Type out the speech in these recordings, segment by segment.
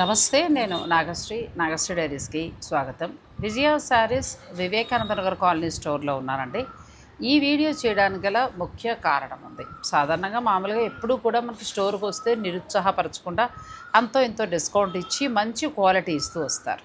నమస్తే నేను నాగశ్రీ నాగశ్రీ డైరీస్కి స్వాగతం. విజయ శారీస్ వివేకానంద నగర్ కాలనీ స్టోర్లో ఉన్నానండి. ఈ వీడియో చేయడానికి గల ముఖ్య కారణం ఉంది. సాధారణంగా మామూలుగా ఎప్పుడూ కూడా మనకి స్టోర్కి వస్తే నిరుత్సాహపరచకుండా అంతో ఇంతో డిస్కౌంట్ ఇచ్చి మంచి క్వాలిటీ ఇస్తూ వస్తారు.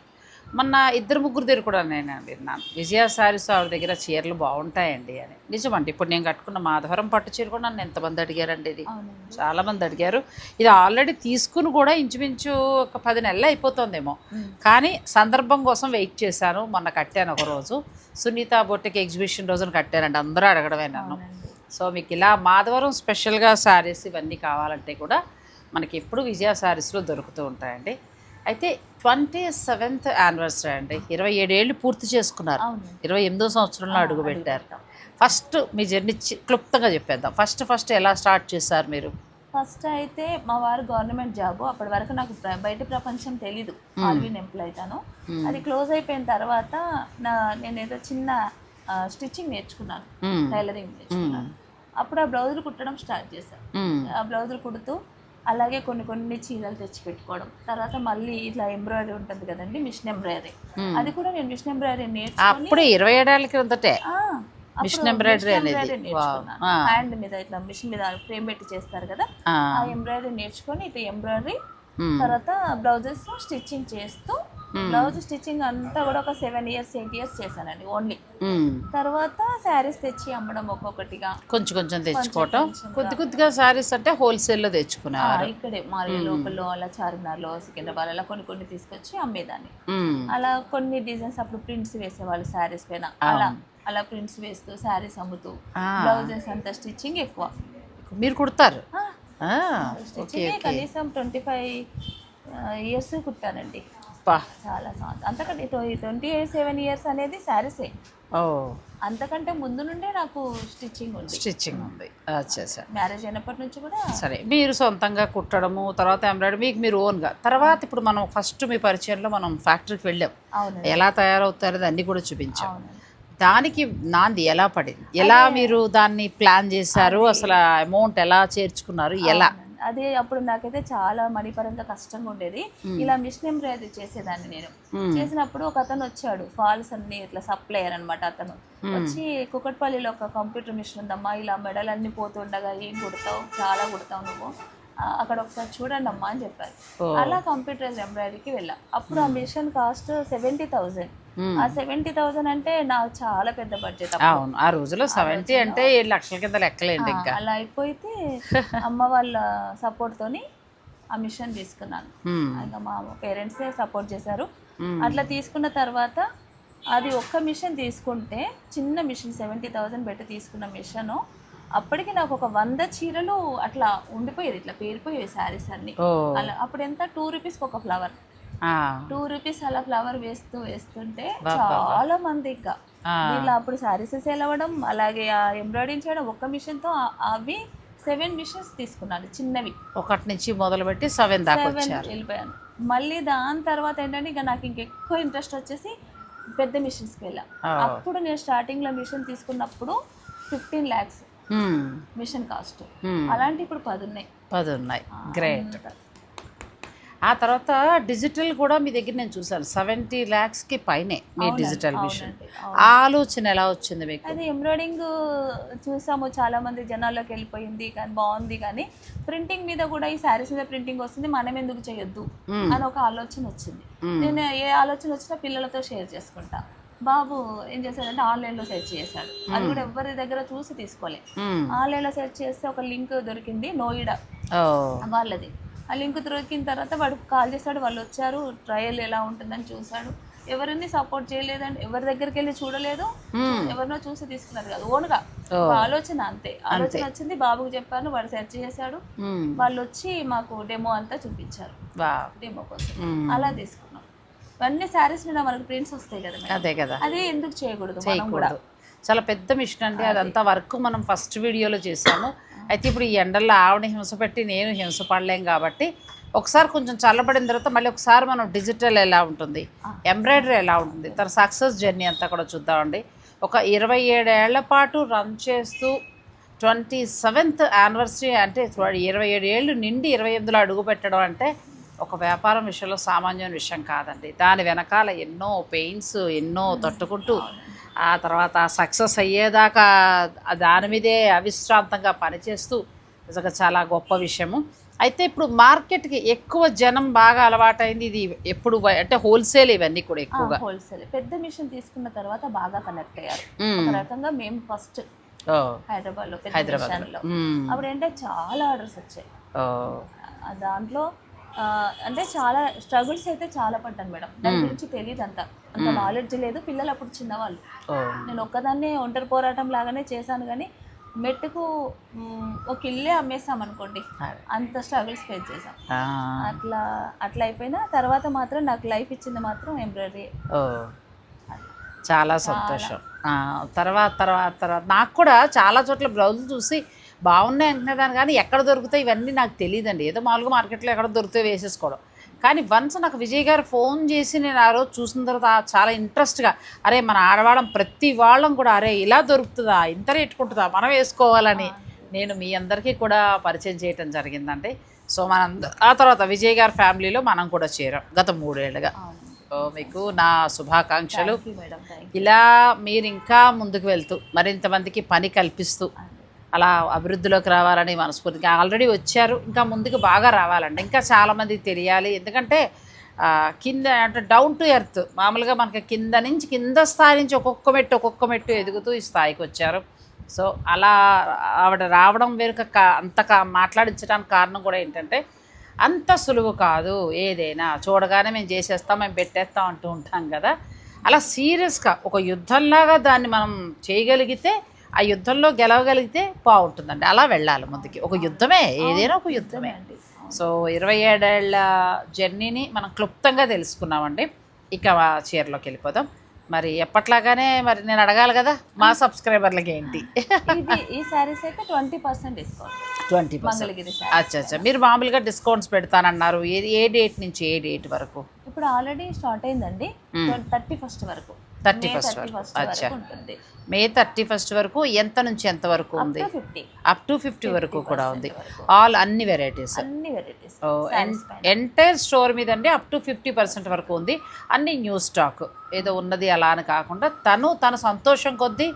మొన్న ఇద్దరు ముగ్గురు దగ్గర కూడా నేను విన్నాను విజయ శారీస్ ఆవిడ దగ్గర చీరలు బాగుంటాయండి అని. నిజమండి ఇప్పుడు నేను కట్టుకున్న మాధవరం పట్టు చీర కూడా నన్ను ఎంతమంది అడిగారండి ఇది. అవునండి. చాలా మంది అడిగారు. ఇది ఆల్రెడీ తీసుకుని కూడా ఇంచుమించు ఒక పది నెలలు అయిపోతుందేమో. కానీ సందర్భం కోసం వెయిట్ చేశాను. మొన్న కట్టాను ఒక రోజు. సునీత బొట్టకి ఎగ్జిబిషన్ రోజున కట్టానండి అందరూ అడగడమే నన్ను. సో మీకు ఇలా మాధవరం స్పెషల్గా శారీస్ ఇవన్నీ కావాలంటే కూడా మనకి ఎప్పుడు విజయ శారీస్లో దొరుకుతూ ఉంటాయండి. అయితే ట్వంటీ సెవెంత్ యానివర్సరీ అండి. ఇరవై ఏడేళ్ళు పూర్తి చేసుకున్నారు. ఇరవై ఎనిమిదో సంవత్సరంలో అడుగు పెట్టారు. ఫస్ట్ మీ జర్నీ క్లుప్తంగా చెప్పేద్దాం. ఫస్ట్ ఫస్ట్ ఎలా స్టార్ట్ చేశారు మీరు? ఫస్ట్ అయితే మా వారు గవర్నమెంట్ జాబ్. అప్పటి వరకు నాకు బయట ప్రపంచం తెలీదు. ఆర్వీన్ ఎంప్లాయ్ తాను. అది క్లోజ్ అయిపోయిన తర్వాత నా నేను ఏదో చిన్న స్టిచ్చింగ్ నేర్చుకున్నాను. టైలరింగ్ నేర్చుకున్నాను. అప్పుడు ఆ బ్లౌజులు కుట్టడం స్టార్ట్ చేశాను. ఆ బ్లౌజులు కుడుతూ అలాగే కొన్ని కొన్ని చీరలు తెచ్చి పెట్టుకోవడం తర్వాత మళ్ళీ ఇట్లా ఎంబ్రాయిడరీ ఉంటుంది కదండి మిషన్ ఎంబ్రాయిడరీ. అది కూడా నేను మిషన్ ఎంబ్రాయిడరీ నేర్చుకుని అప్పుడే ఇరవై ఏడేళ్ళ క్రిందటే మిషన్ అనేది. నేర్చుకున్నాను. హ్యాండ్ మీద ఇట్లా మిషన్ మీద ఫ్రేమ్ పెట్టి చేస్తారు కదా ఆ, ఎంబ్రాయిడరీ నేర్చుకొని ఇట్లా ఎంబ్రాయిడరీ. తర్వాత బ్లౌజెస్ స్టిచ్చింగ్ చేస్తూ బ్లౌజ్ స్టిచ్చింగ్ అంతా కూడా ఒక సెవెన్ ఇయర్స్ ఎయిట్ ఇయర్స్ చేశానండి ఓన్లీ మ్మ్. తర్వాత శారీస్ తెచ్చి అమ్మడం ఒక్కొక్కటిగా. కొంచెం కొంచెం తెచ్చుకోవటం. కొద్ది కొద్దిగా శారీస్ అంటే హోల్సేల్లో ఆ, తెచ్చుకునేవారు ఇక్కడే మారి లోకల్లో అలా చార్మినార్లో సికింద్రాబాద్ అలా కొన్ని కొన్ని తీసుకొచ్చి అమ్మేదాన్ని. మ్మ్. అలా కొన్ని డిజైన్స్ అప్పుడు ప్రింట్స్ వేసేవాళ్ళు శారీస్ పైన. అలా అలా ప్రింట్స్ వేస్తూ శారీస్ అమ్ముతూ. బ్లౌజెస్ అంతా స్టిచ్చింగ్ ఎక్కువ. మీరు కుడతారు? స్టిచ్చింగ్ కనీసం ట్వంటీ ఫైవ్ ఇయర్స్ కుట్టానండి. పా చాలా సంవత్సరం అంతకంటే ట్వంటీ సెవెన్ ఇయర్స్ అనేది శారీసే ఓ. అంతకంటే ముందు నుండే నాకు స్టిచ్చింగ్ ఉంది. స్టిచ్చింగ్ ఉంది. వచ్చేసా మ్యారేజ్ అయినప్పటి నుంచి కూడా సరే మీరు సొంతంగా కుట్టడము తర్వాత ఎంబ్రాయిడరీ మీకు మీరు ఓన్గా తర్వాత ఇప్పుడు మనం ఫస్ట్ మీ పరిచయంలో మనం ఫ్యాక్టరీకి వెళ్ళాం. ఎలా తయారవుతారో అన్నీ కూడా చూపించాం. దానికి నాంది ఎలా పడింది? ఎలా మీరు దాన్ని ప్లాన్ చేశారు? అసలు అమౌంట్ ఎలా చేర్చుకున్నారు? ఎలా. అది అప్పుడు నాకైతే చాలా మనీ పరంగా కష్టంగా ఉండేది. ఇలా మిషన్ ఎంబ్రాయిడరీ చేసేదాన్ని నేను. చేసినప్పుడు ఒక అతను వచ్చాడు. ఫాల్స్ అన్ని ఇట్లా సప్లయర్ అనమాట అతను. వచ్చి కుకట్పల్లిలో ఒక కంప్యూటర్ మిషన్ ఉందమ్మా ఇలా మెడల్ అన్ని పోతుండగా ఏం కుడతావు? చాలా కుడతావు నువ్వు. అక్కడ ఒకసారి చూడండి అమ్మా అని చెప్పారు. అలా కంప్యూటర్ ఎంబ్రాయిడరీకి వెళ్ళా. అప్పుడు ఆ మిషన్ కాస్ట్ సెవెంటీ థౌజండ్. ఆ సెవెంటీ థౌజండ్ అంటే నాకు చాలా పెద్ద బడ్జెట్ అవును. ఆ రోజులో సెవెంటీ అంటే ఏడు లక్షల కింద లెక్కలేండి ఇంకా. అలా అయిపోతే అమ్మ వాళ్ళ సపోర్ట్ తోని ఆ మిషన్ తీసుకున్నాను. ఇంకా మా పేరెంట్సే సపోర్ట్ చేశారు. అట్లా తీసుకున్న తర్వాత అది ఒక్క మిషన్ తీసుకుంటే చిన్న మిషన్ సెవెంటీ థౌజండ్ పెట్టి తీసుకున్న మిషన్ అప్పటికి నాకు ఒక వంద చీరలు అట్లా ఉండిపోయేది ఇట్లా పేరిపోయేవి శారీస్ అన్ని. అలా అప్పుడు ఎంత? టూ రూపీస్కి ఒక ఫ్లవర్. టూ రూపీస్ అలా ఫ్లవర్ వేస్తూ వేస్తుంటే. చాలా మంది ఇంకా. వీళ్ళు అప్పుడు శారీస్ సేల్ అవ్వడం అలాగే ఆ ఎంబ్రాయిడింగ్ చేయడం ఒక్క మిషన్తో అవి సెవెన్ మిషన్స్ తీసుకున్నాను చిన్నవి ఒకటి నుంచి మొదలుపెట్టి సెవెన్ దాకా సెవెన్ వచ్చారు వెళ్ళిపోయాను మళ్ళీ దాని తర్వాత ఏంటంటే ఇంకా నాకు ఇంకెక్కువ ఇంట్రెస్ట్ వచ్చేసి పెద్ద మిషన్స్కి వెళ్ళా. అప్పుడు నేను స్టార్టింగ్లో మిషన్ తీసుకున్నప్పుడు ఫిఫ్టీన్ ల్యాక్స్. Machine cost. అలాంటి ఇప్పుడు పది ఉన్నాయి పది ఉన్నాయి గ్రేట్. ఆ తర్వాత డిజిటల్ కూడా మీ దగ్గర నేను చూసాను సెవెంటీ ల్యాక్స్కి పైనే మీ డిజిటల్ మిషన్. ఆలోచన ఎలా వచ్చింది మీకు? అది ఎంబ్రాయిడింగ్ చూసాము చాలా మంది జనాల్లోకి వెళ్ళిపోయింది కానీ బాగుంది కానీ ప్రింటింగ్ మీద కూడా ఈ శారీస్ మీద ప్రింటింగ్ వస్తుంది మనం ఎందుకు చేయొద్దు. అని ఒక ఆలోచన వచ్చింది. నేను ఏ ఆలోచన వచ్చినా పిల్లలతో షేర్ చేసుకుంటా. బాబు ఏం చేశాడంటే ఆన్లైన్లో సెర్చ్ చేశాడు. అది కూడా ఎవరి దగ్గర చూసి తీసుకోలే. మ్మ్. ఆన్లైన్లో సెర్చ్ చేస్తే ఒక లింక్ దొరికింది నోయిడా. వాళ్ళది. ఆ లింక్ దొరికిన తర్వాత వాడు కాల్ చేశాడు వాళ్ళు వచ్చారు ట్రయల్ ఎలా ఉంటుందని చూశాడు. ఎవరిని సపోర్ట్ చేయలేదండి ఎవరి దగ్గరికి వెళ్ళి చూడలేదు. ఎవరినో చూసి తీసుకున్నారు కాదు ఓన్గా. ఆలోచన అంతే. ఆలోచన వచ్చింది బాబుకి చెప్పాను వాడు సెర్చ్ చేశాడు. వాళ్ళు వచ్చి మాకు డెమో అంతా చూపించారు. డెమో కోసం. అలా తీసుకున్నాం. ఇవన్నీ శారీస్ మీద మనకు ప్రింట్స్ వస్తాయి కదా. అదే కదా. అదే ఎందుకు చేయకూడదు మనం కూడా. చేయకూడదు. చాలా పెద్ద మిషన్ అండి అదంతా వర్క్ మనం ఫస్ట్ వీడియోలో చేసాము. అయితే ఇప్పుడు ఈ ఎండల్లో ఆవిడ హింస పెట్టి నేను హింస పడలేం కాబట్టి ఒకసారి కొంచెం చల్లబడిన తర్వాత మళ్ళీ ఒకసారి మనం డిజిటల్ ఎలా ఉంటుంది? ఎంబ్రాయిడరీ ఎలా ఉంటుంది? తన సక్సెస్ జర్నీ అంతా కూడా చూద్దామండి. ఒక ఇరవై ఏడేళ్ళ పాటు రన్ చేస్తూ ట్వంటీ సెవెంత్ యానివర్సరీ అంటే ఇరవై ఏడు ఏళ్ళు నిండి ఇరవై ఎనిమిదిలో అడుగు పెట్టడం అంటే ఒక వ్యాపారం విషయంలో సామాన్యమైన విషయం కాదండి. దాని వెనకాల ఎన్నో పెయిన్స్ ఎన్నో తట్టుకుంటూ ఆ తర్వాత సక్సెస్ అయ్యేదాకా దాని మీదే అవిశ్రాంతంగా పనిచేస్తూ నిజంగా చాలా గొప్ప విషయము. అయితే ఇప్పుడు మార్కెట్కి ఎక్కువ జనం బాగా అలవాటైంది ఇది ఎప్పుడు అంటే హోల్సేల్ ఇవన్నీ కూడా ఎక్కువగా. హోల్సేల్. పెద్ద మిషన్ తీసుకున్న తర్వాత బాగా కనెక్ట్ అయ్యారు. ఒక రకంగా మేము ఫస్ట్ హైదరాబాద్లో. మిషన్లో. అప్పుడు ఏంటంటే చాలా ఆర్డర్స్ వచ్చాయి. దాంట్లో అంటే చాలా స్ట్రగుల్స్ అయితే చాలా పడ్డాను మేడం. దాని గురించి తెలియదు అంత అంత నాలెడ్జ్ లేదు. పిల్లలు అప్పుడు చిన్నవాళ్ళు నేను ఒక్కదాన్నే ఒంటరి పోరాటం లాగానే చేశాను కానీ మెట్టుకు ఒక ఇల్లే అమ్మేస్తాం అనుకోండి. అంత స్ట్రగుల్స్ ఫేస్ చేసాం అట్లా అట్లా అయిపోయినా తర్వాత మాత్రం నాకు లైఫ్ ఇచ్చింది మాత్రం ఎంబ్రాయిడరీ చాలా సంతోషం. ఆ, తర్వాత తర్వాత తర్వాత నాకు కూడా చాలా చోట్ల బ్లౌజులు చూసి బాగున్నాయి అంటున్నదాన్ని కానీ ఎక్కడ దొరుకుతాయి ఇవన్నీ నాకు తెలియదండి ఏదో మామూలుగా మార్కెట్లో ఎక్కడ దొరికితే వేసేసుకోవడం. కానీ వన్స్ నాకు విజయ్ గారు ఫోన్ చేసి నేను ఆ రోజు చూసిన తర్వాత చాలా ఇంట్రెస్ట్గా అరే మన ఆడవాళ్ళం ప్రతి వాళ్ళం కూడా అరే ఇలా దొరుకుతుందా ఇంత రేటుకుంటుందా మనం వేసుకోవాలని నేను మీ అందరికీ కూడా పరిచయం చేయటం జరిగిందండి. సో మన ఆ తర్వాత విజయ్ గారి ఫ్యామిలీలో మనం కూడా చేరాం గత మూడేళ్ళుగా సో మీకు నా శుభాకాంక్షలు. ఇలా మీరు ఇంకా ముందుకు వెళ్తూ మరింత మందికి పని కల్పిస్తూ అలా అభివృద్ధిలోకి రావాలని మనస్ఫూర్తిగా ఆల్రెడీ వచ్చారు. ఇంకా ముందుకు బాగా రావాలండి. ఇంకా చాలామందికి తెలియాలి. ఎందుకంటే కింద అంటే డౌన్ టు ఎర్త్ మామూలుగా మనకి కింద నుంచి కింద స్థాయి నుంచి ఒక్కొక్క మెట్టు ఒక్కొక్క మెట్టు ఎదుగుతూ ఈ స్థాయికి వచ్చారు. సో అలా ఆవిడ రావడం వెనుక కా- అంత మాట్లాడించడానికి కారణం కూడా ఏంటంటే అంత సులువు కాదు. ఏదైనా చూడగానే మేము చేసేస్తాం మేము పెట్టేస్తాం అంటూ ఉంటాం కదా. అలా సీరియస్గా ఒక యుద్ధంలాగా దాన్ని మనం చేయగలిగితే ఆ యుద్ధంలో గెలవగలిగితే బాగుంటుందండి. అలా వెళ్ళాలి ముందుకి. ఒక యుద్ధమే ఏదైనా ఒక యుద్ధమే. అండి సో ఇరవై ఏడేళ్ళ జర్నీని మనం క్లుప్తంగా తెలుసుకున్నామండి. ఇక ఆ చీరలోకి వెళ్ళిపోదాం. మరి ఎప్పట్లాగానే మరి నేను అడగాలి కదా మా సబ్స్క్రైబర్లకి ఏంటి? ఈ శారీస్ అయితే twenty percent discount. Twenty Mangalagiri అచ్చా అచ్చా. మీరు మామూలుగా డిస్కౌంట్స్ పెడతానన్నారు. ఏ డేట్ నుంచి ఏ డేట్ వరకు? ఇప్పుడు ఆల్రెడీ స్టార్ట్ అయిందండి. థర్టీ ఫస్ట్ వరకు. థర్టీ ఫస్ట్ వరకు. అచ్చా. మే థర్టీ ఫస్ట్ వరకు ఎంత నుంచి ఎంత వరకు ఉంది? ఫిఫ్టీ అప్ టు ఫిఫ్టీ వరకు కూడా ఉంది. ఆల్ అన్ని వెరైటీస్ అన్ని వెరైటీస్ ఎంటైర్ స్టోర్ మీద అండి అప్ టు ఫిఫ్టీ పర్సెంట్ వరకు ఉంది. అన్ని న్యూ స్టాక్ ఏదో ఉన్నది అలా అని కాకుండా తను తన సంతోషం కొద్దీ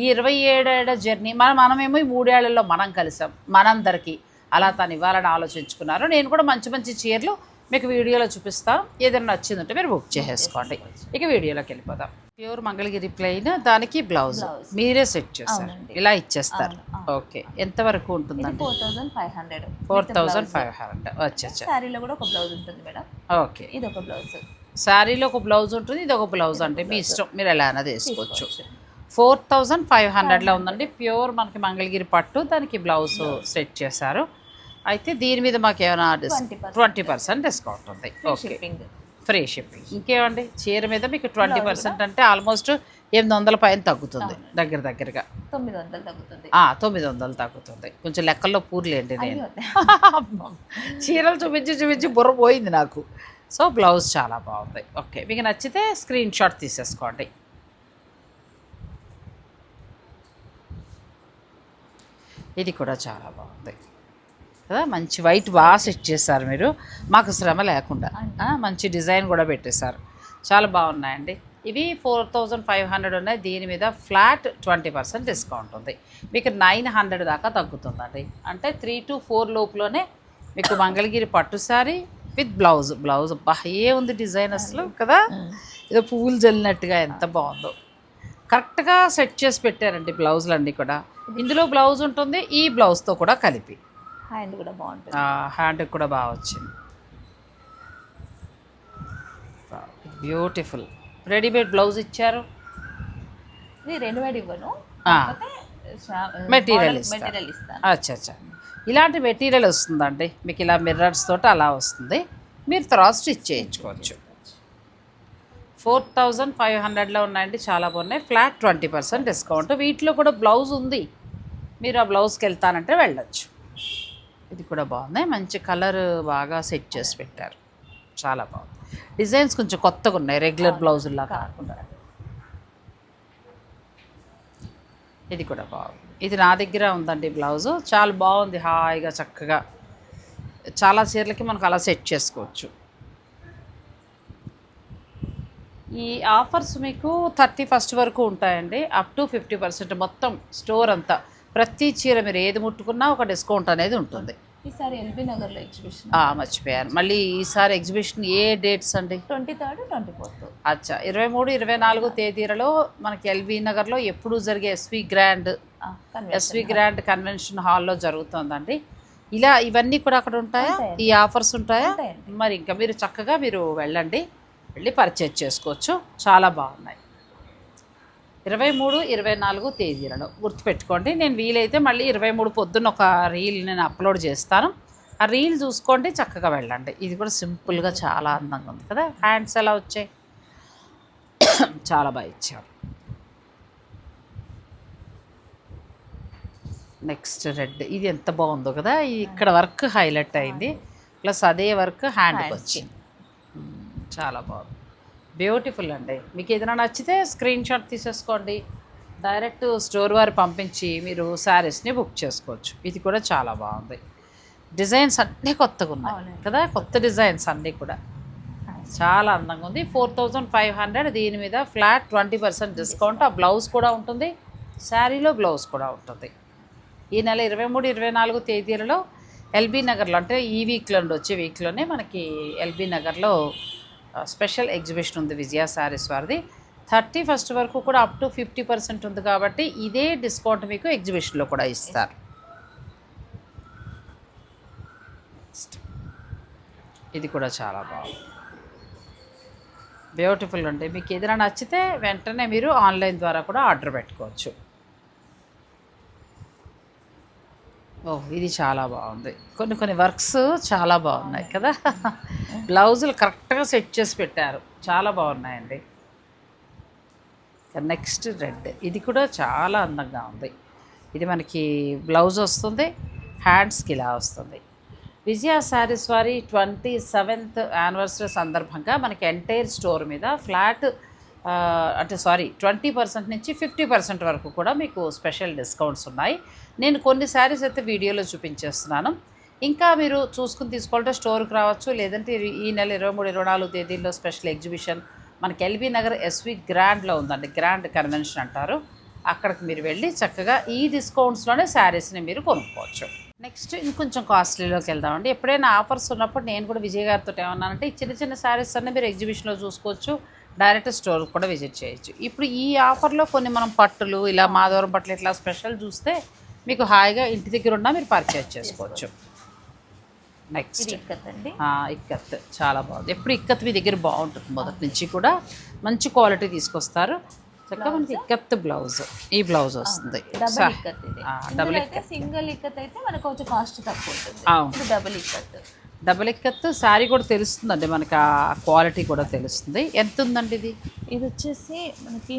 ఈ ఇరవై ఏడేళ్ళ జర్నీ మనం మనమేమో ఈ మూడేళ్ళలో మనం కలిసాం. మనందరికీ అలా తను ఇవ్వాలని ఆలోచించుకున్నారు. నేను కూడా మంచి మంచి చీరలు మీకు వీడియోలో చూపిస్తాను ఏదైనా నచ్చిందంటే మీరు బుక్ చేసేసుకోండి. ఇక వీడియోలోకి వెళ్ళిపోదాం. ప్యూర్ మంగళగిరి ప్లెయిన్ దానికి బ్లౌజ్. మీరే సెట్ చేస్తారు ఇలా ఇచ్చేస్తారు. ఓకే. ఎంతవరకు ఉంటుందండి? Four thousand five hundred. Four thousand five hundred. వచ్చా శారీలో కూడా ఒక బ్లౌజ్ ఉంటుంది మేడం. ఓకే. ఇది ఒక బ్లౌజ్. శారీలో ఒక బ్లౌజ్ ఉంటుంది ఇది ఒక బ్లౌజ్ అంటే మీ ఇష్టం. మీరు ఎలా అయినా తీసుకోవచ్చు. ఫోర్ థౌజండ్ ఫైవ్ హండ్రెడ్లో ఉందండి. ప్యూర్ మనకి మంగళగిరి పట్టు దానికి బ్లౌజ్ సెట్ చేశారు. అయితే దీని మీద మాకు ఏమైనా ట్వంటీ పర్సెంట్. డిస్కౌంట్ ఉంది. ఓకే. Free shipping. ఇంకేమండి? చీర మీద మీకు ట్వంటీ పర్సెంట్ అంటే ఆల్మోస్ట్ ఎనిమిది వందల పైన తగ్గుతుంది. దగ్గర దగ్గరగా. తొమ్మిది వందలు తగ్గుతుంది. ఆ, తొమ్మిది వందలు తగ్గుతుంది. కొంచెం లెక్కల్లో పూర్లేండి నేను? చీరలు చూపించి చూపించి బుర్ర పోయింది నాకు. సో బ్లౌజ్ చాలా బాగుంది. ఓకే మీకు నచ్చితే స్క్రీన్ షాట్ తీసేసుకోండి. ఇది కూడా చాలా బాగుంది. కదా? మంచి వైట్ బాగా సెట్ చేశారు మీరు. మాకు శ్రమ లేకుండా. మంచి డిజైన్ కూడా పెట్టేశారు. చాలా బాగున్నాయండి. ఇవి ఫోర్ థౌజండ్ ఫైవ్ హండ్రెడ్ ఉన్నాయి. దీని మీద ఫ్లాట్ ట్వంటీ పర్సెంట్ డిస్కౌంట్ ఉంది. మీకు నైన్ హండ్రెడ్ దాకా తగ్గుతుందండి. అంటే త్రీ టు ఫోర్ లోపులోనే మీకు మంగళగిరి పట్టు సారీ విత్ బ్లౌజ్. బ్లౌజ్ బా ఏ ఉంది డిజైన్ అసలు కదా? ఏదో పువ్వులు జల్లినట్టుగా ఎంత బాగుందో. కరెక్ట్గా సెట్ చేసి పెట్టారండి బ్లౌజులు అన్నీ కూడా. ఇందులో బ్లౌజ్ ఉంటుంది ఈ బ్లౌజ్తో కూడా కలిపి. హ్యాండ్ కూడా బాగుంటుంది. హ్యాండ్కి కూడా బాగా వచ్చింది. బ్యూటిఫుల్. రెడీమేడ్ బ్లౌజ్ ఇచ్చారు? ఇది రెడీమేడ్ ఇవ్వను. మెటీరియల్ ఇస్తాను. అచ్చా అచ్చా. ఇలాంటి మెటీరియల్ వస్తుందండి. మీకు ఇలా మిర్రర్స్ తోటి అలా వస్తుంది. మీరు తర్వాత స్టిచ్ చేయించుకోవచ్చు. ఫోర్ థౌజండ్ ఫైవ్ హండ్రెడ్లో ఉన్నాయండి. చాలా బాగున్నాయి. Flat twenty percent discount. వీటిలో కూడా బ్లౌజ్ ఉంది. మీరు ఆ బ్లౌజ్కి వెళ్తానంటే వెళ్ళొచ్చు. ఇది కూడా బాగుంది. మంచి కలర్ బాగా సెట్ చేసి పెట్టారు. చాలా బాగుంది. డిజైన్స్ కొంచెం కొత్తగా ఉన్నాయి. రెగ్యులర్ బ్లౌజుల్లా కాకుండా. ఇది కూడా బాగుంది. ఇది నా దగ్గర ఉందండి బ్లౌజు. చాలా బాగుంది. హాయిగా చక్కగా. చాలా చీరలకి మనకు అలా సెట్ చేసుకోవచ్చు. ఈ ఆఫర్స్ మీకు థర్టీ ఫస్ట్ వరకు ఉంటాయండి. అప్ టు ఫిఫ్టీ పర్సెంట్ మొత్తం స్టోర్ అంతా. ప్రతి చీర మీరు ఏది ముట్టుకున్నా ఒక డిస్కౌంట్ అనేది ఉంటుంది. ఈసారి ఎల్బీ నగర్లో ఎగ్జిబిషన్. ఆ, మర్చిపోయాను. మళ్ళీ ఈసారి ఎగ్జిబిషన్ ఏ డేట్స్ అండి? Twenty third twenty fourth. అచ్చా ఇరవై మూడు ఇరవై నాలుగు తేదీలలో మనకి ఎల్బీ నగర్లో ఎప్పుడు జరిగే SV grand SV grand convention హాల్లో జరుగుతుందండి. ఇలా ఇవన్నీ కూడా అక్కడ ఉంటాయా. ఈ ఆఫర్స్ ఉంటాయా. మరి ఇంకా మీరు చక్కగా మీరు వెళ్ళండి వెళ్ళి పర్చేజ్ చేసుకోవచ్చు. చాలా బాగున్నాయి. ఇరవై మూడు ఇరవై నాలుగు తేదీలలో. గుర్తుపెట్టుకోండి నేను వీలైతే మళ్ళీ ఇరవై మూడు పొద్దున్న ఒక రీల్ నేను అప్లోడ్ చేస్తాను. ఆ రీల్ చూసుకోండి చక్కగా వెళ్ళండి. ఇది కూడా సింపుల్గా చాలా అందంగా ఉంది కదా. హ్యాండ్స్ ఎలా వచ్చాయి? చాలా బాగా ఇచ్చారు. Next red. ఇది ఎంత బాగుందో కదా. ఇక్కడ వర్క్ హైలైట్ అయింది. ప్లస్ అదే వర్క్ హ్యాండ్కి కి. వచ్చింది. చాలా బాగుంది. బ్యూటిఫుల్ అండి. మీకు ఏదైనా నచ్చితే స్క్రీన్ షాట్ తీసేసుకోండి. డైరెక్ట్ స్టోర్ వారు పంపించి మీరు శారీస్ని బుక్ చేసుకోవచ్చు. ఇది కూడా చాలా బాగుంది. డిజైన్స్ అన్నీ కొత్తగా ఉన్నాయి. కదా? కొత్త డిజైన్స్ అన్నీ కూడా. చాలా అందంగా ఉంది. ఫోర్ థౌజండ్ ఫైవ్ హండ్రెడ్ దీని మీద ఫ్లాట్ ట్వంటీ పర్సెంట్ డిస్కౌంట్ ఆ బ్లౌజ్ కూడా ఉంటుంది. శారీలో బ్లౌజ్ కూడా ఉంటుంది. ఈ నెల ఇరవై మూడు ఇరవై నాలుగు తేదీలలో ఎల్బీ నగర్లో అంటే ఈ వీక్లో నుండి వచ్చే వీక్లోనే మనకి ఎల్బీ నగర్లో స్పెషల్ ఎగ్జిబిషన్ ఉంది విజయ శారీస్ వారిది. థర్టీ ఫస్ట్ వరకు కూడా అప్ టు ఫిఫ్టీ పర్సెంట్ ఉంది కాబట్టి ఇదే డిస్కౌంట్ మీకు ఎగ్జిబిషన్లో కూడా ఇస్తారు. ఇది కూడా చాలా బాగుంది. బ్యూటిఫుల్ ఉంటాయి మీకు ఏదైనా నచ్చితే వెంటనే మీరు ఆన్లైన్ ద్వారా కూడా ఆర్డర్ పెట్టుకోవచ్చు. ఓ ఇది చాలా బాగుంది. కొన్ని కొన్ని వర్క్స్ చాలా బాగున్నాయి కదా? బ్లౌజులు కరెక్ట్గా సెట్ చేసి పెట్టారు. చాలా బాగున్నాయండి. Next red. ఇది కూడా చాలా అందంగా ఉంది. ఇది మనకి బ్లౌజ్ వస్తుంది హ్యాండ్స్కి ఇలా వస్తుంది. విజయ శారీస్ వారి ట్వంటీ సెవెంత్ యానివర్సరీ సందర్భంగా మనకి ఎంటైర్ స్టోర్ మీద ఫ్లాట్ అంటే సారీ ట్వంటీ పర్సెంట్ నుంచి ఫిఫ్టీ పర్సెంట్ వరకు కూడా మీకు స్పెషల్ డిస్కౌంట్స్ ఉన్నాయి. నేను కొన్ని శారీస్ అయితే వీడియోలో చూపించేస్తున్నాను. ఇంకా మీరు చూసుకుని తీసుకోవాలంటే స్టోర్కి రావచ్చు. లేదంటే ఈ- నెల ఇరవై మూడు ఇరవై నాలుగు తేదీల్లో స్పెషల్ ఎగ్జిబిషన్ మనకి ఎల్బీ నగర్ ఎస్వి గ్రాండ్లో ఉందండి. గ్రాండ్ కన్వెన్షన్ అంటారు. అక్కడికి మీరు వెళ్ళి చక్కగా ఈ డిస్కౌంట్స్లోనే శారీస్ని మీరు కొనుక్కోవచ్చు. నెక్స్ట్ ఇంకొంచెం కాస్ట్లీలోకి వెళ్దామండి. ఎప్పుడైనా ఆఫర్స్ ఉన్నప్పుడు నేను కూడా విజయ్ గారితో ఏమన్నానంటే ఈ చిన్న చిన్న శారీస్ అన్నీ మీరు ఎగ్జిబిషన్లో చూసుకోవచ్చు. డైరెక్ట్ స్టోర్కి కూడా విజిట్ చేయొచ్చు. ఇప్పుడు ఈ ఆఫర్లో కొన్ని మనం పట్టులు ఇలా మాధవరం పట్టులు ఇట్లా స్పెషల్ చూస్తే మీకు హాయిగా ఇంటి దగ్గర ఉన్నా మీరు పర్చేజ్ చేసుకోవచ్చు. నెక్స్ట్ ఇక్కత్ అండి. ఆ, ఇక్కత్. చాలా బాగుంది. ఎప్పుడు ఇక్కత్ మీ దగ్గర బాగుంటుంది మొదటి నుంచి కూడా. మంచి క్వాలిటీ తీసుకొస్తారు. చక్కగా మనకి ఇక్కత్ బ్లౌజ్. ఈ బ్లౌజ్ వస్తుంది. డబుల్ సింగిల్ ఇక్కత్ అయితే మనకు కొంచెం కాస్ట్ తక్కువ ఉంటుంది. డబుల్ ఇక్కత్. డబుల్ ఇక్కత్ శారీ కూడా తెలుస్తుందండి మనకి ఆ క్వాలిటీ కూడా తెలుస్తుంది. ఎంత ఉందండి ఇది? ఇది వచ్చేసి మనకి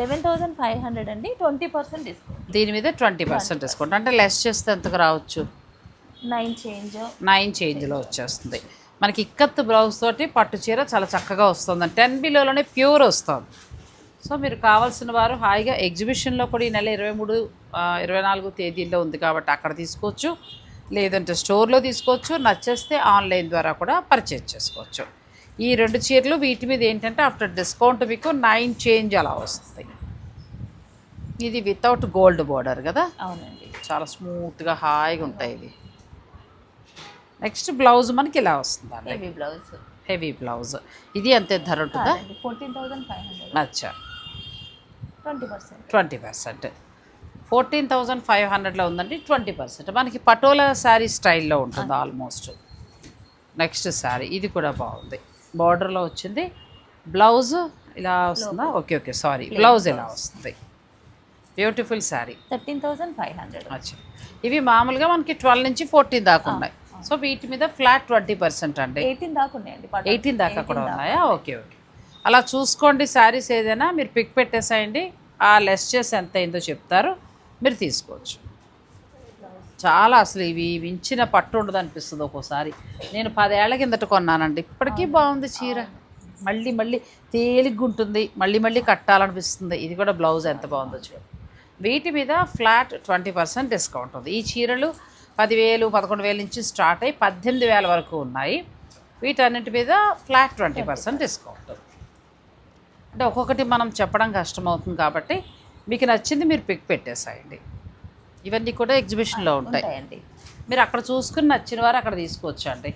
లెవెన్ థౌసండ్ ఫైవ్ హండ్రెడ్ అండి ట్వంటీ పర్సెంట్ డిస్కౌంట్ దీని మీద ట్వంటీ పర్సెంట్ డిస్కౌంట్ అంటే లెస్ చేస్తే ఎంతకు రావచ్చు? నైన్ చేంజ్ నైన్ చేంజ్లో వచ్చేస్తుంది. మనకి ఇక్కత్ బ్లౌజ్ తోటి పట్టు చీర చాలా చక్కగా వస్తుంది టెన్ బిలోలోనే ప్యూర్ వస్తుంది. సో మీరు కావాల్సిన వారు హాయిగా ఎగ్జిబిషన్లో కూడా ఈ నెల ఇరవై మూడు ఇరవై నాలుగు తేదీల్లో ఉంది కాబట్టి అక్కడ తీసుకోవచ్చు. లేదంటే స్టోర్లో తీసుకోవచ్చు నచ్చేస్తే ఆన్లైన్ ద్వారా కూడా పర్చేజ్ చేసుకోవచ్చు. ఈ రెండు చీరలు వీటి మీద ఏంటంటే ఆఫ్టర్ డిస్కౌంట్ మీకు నైన్ చేంజ్ అలా వస్తుంది. ఇది వితౌట్ గోల్డ్ బోర్డర్ కదా? అవునండి. చాలా స్మూత్గా హాయిగా ఉంటాయి ఇవి. నెక్స్ట్ బ్లౌజ్ మనకి ఇలా వస్తుందండి. Heavy blouse. Heavy blouse. ఇది అంతే ధర ఉంటుందా? ఫోర్టీన్ థౌసండ్ ఫైవ్ హండ్రెడ్ అచ్చా twenty percent twenty percent. Fourteen thousand five హండ్రెడ్లో ఉందండి ట్వంటీ పర్సెంట్. మనకి పటోలా శారీ స్టైల్లో ఉంటుంది ఆల్మోస్ట్. నెక్స్ట్ శారీ ఇది కూడా బాగుంది. బార్డర్లో వచ్చింది. బ్లౌజ్ ఇలా వస్తుందా? Okay okay sorry. బ్లౌజ్ ఇలా వస్తుంది? Beautiful sari. Thirteen thousand five hundred. అచ్చా. ఇవి మామూలుగా మనకి ట్వెల్వ్ నుంచి ఫోర్టీన్ దాకా ఉన్నాయి. సో వీటి మీద ఫ్లాట్ ట్వంటీ పర్సెంట్ అండి. ఎయిటీన్ దాకా ఉన్నాయండి. ఎయిటీన్ దాకా కూడా ఉన్నాయా. Okay okay. అలా చూసుకోండి శారీస్ ఏదైనా మీరు పిక్ పెట్టేసేయండి. ఆ లెస్ చేసి ఎంత అయిందో చెప్తారు. మీరు తీసుకోవచ్చు. చాలా అసలు ఇవి మించిన పట్టు ఉండదు అనిపిస్తుంది ఒక్కోసారి. నేను పదేళ్ళ కిందట కొన్నానండి. ఇప్పటికీ బాగుంది చీర. మళ్ళీ మళ్ళీ తేలిగ్గా ఉంటుంది. మళ్ళీ మళ్ళీ కట్టాలనిపిస్తుంది. ఇది కూడా బ్లౌజ్ ఎంత బాగుందో చూడు. వీటి మీద ఫ్లాట్ ట్వంటీ పర్సెంట్ డిస్కౌంట్ ఉంది. ఈ చీరలు పదివేలు పదకొండు వేల నుంచి స్టార్ట్ అయ్యి పద్దెనిమిది వేల వరకు ఉన్నాయి. వీటన్నిటి మీద ఫ్లాట్ ట్వంటీ పర్సెంట్ డిస్కౌంట్. అంటే ఒక్కొక్కటి మనం చెప్పడం కష్టమవుతుంది కాబట్టి మీకు నచ్చింది మీరు పిక్ పెట్టేసేయండి. ఇవన్నీ కూడా ఎగ్జిబిషన్లో ఉంటాయి. ఉంటాయండి. మీరు అక్కడ చూసుకుని నచ్చిన వారు అక్కడ తీసుకోవచ్చండి.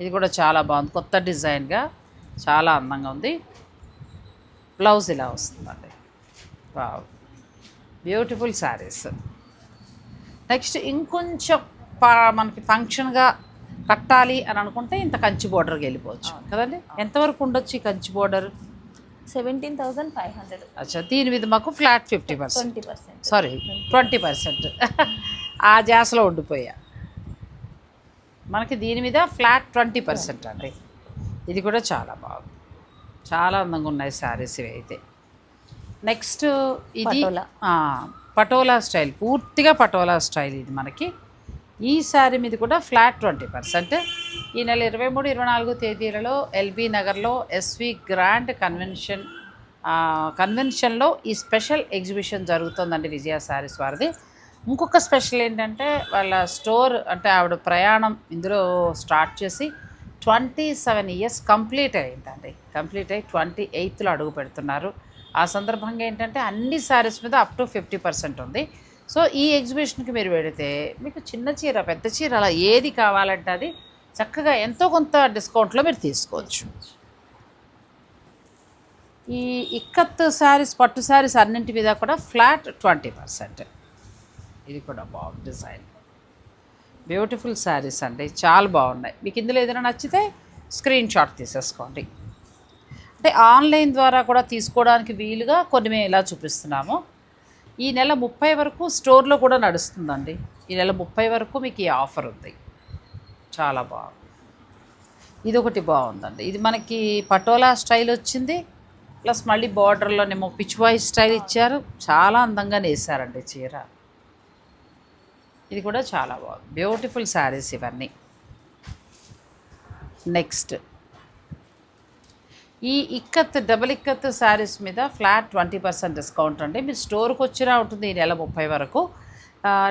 ఇది కూడా చాలా బాగుంది. కొత్త డిజైన్గా చాలా అందంగా ఉంది. బ్లౌజ్ ఇలా వస్తుందండి. వావ్. బ్యూటిఫుల్ శారీస్. నెక్స్ట్ ఇంకొంచెం పా మనకి ఫంక్షన్గా కట్టాలి అని అనుకుంటే ఇంత కంచి బోర్డర్కి వెళ్ళిపోవచ్చు. కదండి? ఎంతవరకు ఉండొచ్చు ఈ Kanchi border? Seventeen thousand five hundred. అచ్చా దీని మీద మాకు flat fifty percent. Twenty percent. Sorry twenty percent. ఆ జాస్లో ఉండిపోయా. మనకి దీని మీద ఫ్లాట్ ట్వంటీ పర్సెంట్ అండి. ఇది కూడా చాలా బాగుంది. చాలా అందంగా ఉన్నాయి శారీస్ ఇవి అయితే. నెక్స్ట్ ఇది పటోలా. స్టైల్. పూర్తిగా పటోలా స్టైల్ ఇది మనకి. ఈ శారీ మీద కూడా ఫ్లాట్ ట్వంటీ పర్సెంట్. ఈ నెల ఇరవై మూడు ఇరవై నాలుగు తేదీలలో ఎల్బీ నగర్లో ఎస్వి గ్రాండ్ కన్వెన్షన్ కన్వెన్షన్లో ఈ స్పెషల్ ఎగ్జిబిషన్ జరుగుతుందండి విజయ శారీస్ వారిది. ఇంకొక స్పెషల్ ఏంటంటే వాళ్ళ స్టోర్ అంటే ఆవిడ ప్రయాణం ఇందులో స్టార్ట్ చేసి ట్వంటీ సెవెన్ ఇయర్స్ కంప్లీట్ అయిందండి. కంప్లీట్ అయ్యి ట్వంటీ ఎయిత్లో అడుగు పెడుతున్నారు. ఆ సందర్భంగా ఏంటంటే అన్ని శారీస్ మీద అప్ టు ఫిఫ్టీ పర్సెంట్ ఉంది. సో ఈ ఎగ్జిబిషన్కి మీరు వెళితే మీకు చిన్న చీర పెద్ద చీర అలా ఏది కావాలంటే అది చక్కగా ఎంతో కొంత డిస్కౌంట్లో మీరు తీసుకోవచ్చు. ఈ ఇక్కత్ శారీస్ పట్టు శారీస్ అన్నింటి మీద కూడా ఫ్లాట్ ట్వంటీ పర్సెంట్. ఇది కూడా బాగుంది డిజైన్. బ్యూటిఫుల్ శారీస్ అండి. చాలా బాగున్నాయి. మీకు ఇందులో ఏదైనా నచ్చితే స్క్రీన్ షాట్ తీసేసుకోండి. అంటే ఆన్లైన్ ద్వారా కూడా తీసుకోవడానికి వీలుగా కొన్ని మేము ఇలా చూపిస్తున్నాము. ఈ నెల ముప్పై వరకు స్టోర్లో కూడా నడుస్తుందండి. ఈ నెల ముప్పై వరకు మీకు ఈ ఆఫర్ ఉంది. చాలా బాగుంది. ఇది ఒకటి బాగుందండి. ఇది మనకి పటోలా స్టైల్ వచ్చింది. ప్లస్ మళ్ళీ బార్డర్లోనేమో పిచ్వాయి స్టైల్ ఇచ్చారు. చాలా అందంగా నేసారండి చీర. ఇది కూడా చాలా బాగుంది. బ్యూటిఫుల్ శారీస్ ఇవన్నీ. నెక్స్ట్ ఈ ఇక్కత్ డబుల్ ఇక్కత్ శారీస్ మీద ఫ్లాట్ ట్వంటీ పర్సెంట్ డిస్కౌంట్ అండి. మీరు స్టోర్కి వచ్చినా ఉంటుంది ఈ నెల ముప్పై వరకు.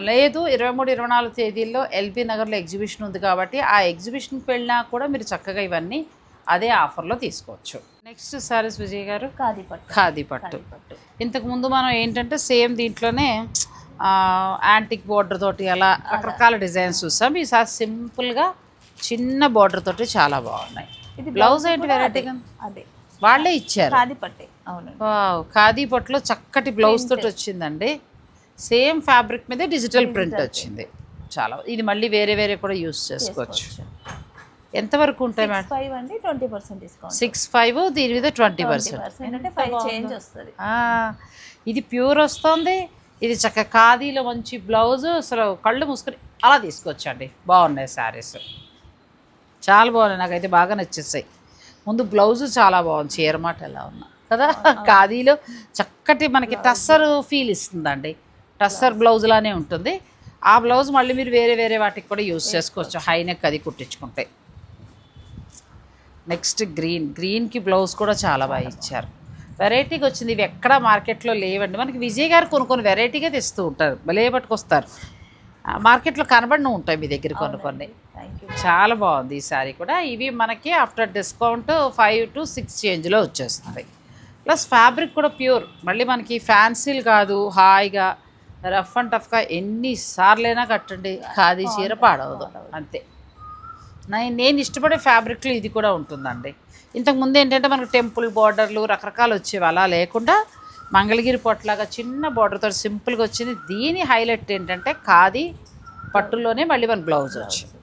లేదు ఇరవై మూడు ఇరవై నాలుగు తేదీల్లో ఎల్బీ నగర్లో ఎగ్జిబిషన్ ఉంది కాబట్టి ఆ ఎగ్జిబిషన్కి వెళ్ళినా కూడా మీరు చక్కగా ఇవన్నీ అదే ఆఫర్లో తీసుకోవచ్చు. నెక్స్ట్ శారీస్ విజయ్ గారు? ఖాదీ పట్టు. ఖాదీ పట్టు. పట్టు. ఇంతకుముందు మనం ఏంటంటే సేమ్ దీంట్లోనే యాంటిక్ బోర్డర్ తోటి అలా రకరకాల డిజైన్స్ చూసాం. ఈసారి సింపుల్గా చిన్న బోర్డర్ తోటి చాలా బాగున్నాయి. ఇది బ్లౌజ్ ఏంటి వెరైటీగా అదే వాళ్ళే ఇచ్చారు. ఖాదీ పట్టే అవునండి. వావ్ ఖాదీ పట్టులో చక్కటి బ్లౌజ్ తోటి వచ్చిందండి. సేమ్ ఫ్యాబ్రిక్ మీద డిజిటల్ ప్రింట్ వచ్చింది. చాలా ఇది మళ్ళీ వేరే వేరే కూడా యూస్ చేసుకోవచ్చు. ఎంతవరకు ఉంటాయి మేడం ఫైవ్ అండి twenty percent discount six five దీని మీద ట్వంటీ పర్సెంట్ ఫైవ్ చేంజ్ వస్తుంది. ఆ, ఇది ప్యూర్ వస్తుంది. ఇది చక్క ఖాదీలో మంచి బ్లౌజ్ అసలు కళ్ళు మూసుకొని అలా తీసుకొచ్చండి. బాగున్నాయి శారీస్ చాలా బాగున్నాయి. నాకైతే బాగా నచ్చేసాయి. ముందు బ్లౌజ్ చాలా బాగుంది. చీరమాట ఎలా ఉన్నా. కదా? ఖాదీలో చక్కటి మనకి టస్సర్ ఫీల్ ఇస్తుందండి. టస్సర్ బ్లౌజ్ లానే ఉంటుంది. ఆ బ్లౌజ్ మళ్ళీ మీరు వేరే వేరే వాటికి కూడా యూస్ చేసుకోవచ్చు. హై నెక్ అది కుట్టించుకుంటే. Next green. గ్రీన్కి బ్లౌజ్ కూడా చాలా బాగా ఇచ్చారు. వెరైటీగా వచ్చింది. ఇవి ఎక్కడ మార్కెట్లో లేవండి. మనకి విజయ్ గారు కొన్ని కొన్ని వెరైటీగా తెస్తూ ఉంటారు. భలే పట్టుకొస్తారు. ఆ, మార్కెట్లో కనబడిన ఉంటాయి మీ దగ్గర కొన్ని కొన్ని. చాలా బాగుంది ఈ సారీ కూడా. ఇవి మనకి after discount five to six చేంజ్లో వచ్చేస్తుంది ప్లస్ ఫ్యాబ్రిక్ కూడా ప్యూర్ మళ్ళీ మనకి ఫ్యాన్సీలు కాదు హాయిగా రఫ్ అండ్ టఫ్గా ఎన్నిసార్లైనా కట్టండి. ఖాదీ చీర పాడవదు. అంతే. నా- నేను ఇష్టపడే ఫ్యాబ్రిక్లో ఇది కూడా ఉంటుందండి. ఇంతకుముందు ఏంటంటే మనకు టెంపుల్ బార్డర్లు రకరకాలు వచ్చేవి. అలా లేకుండా మంగళగిరి పొట్లాగా చిన్న బార్డర్తో సింపుల్గా వచ్చింది. దీని హైలైట్ ఏంటంటే ఖాదీ పట్టులోనే మళ్ళీ మన బ్లౌజ్ వచ్చింది.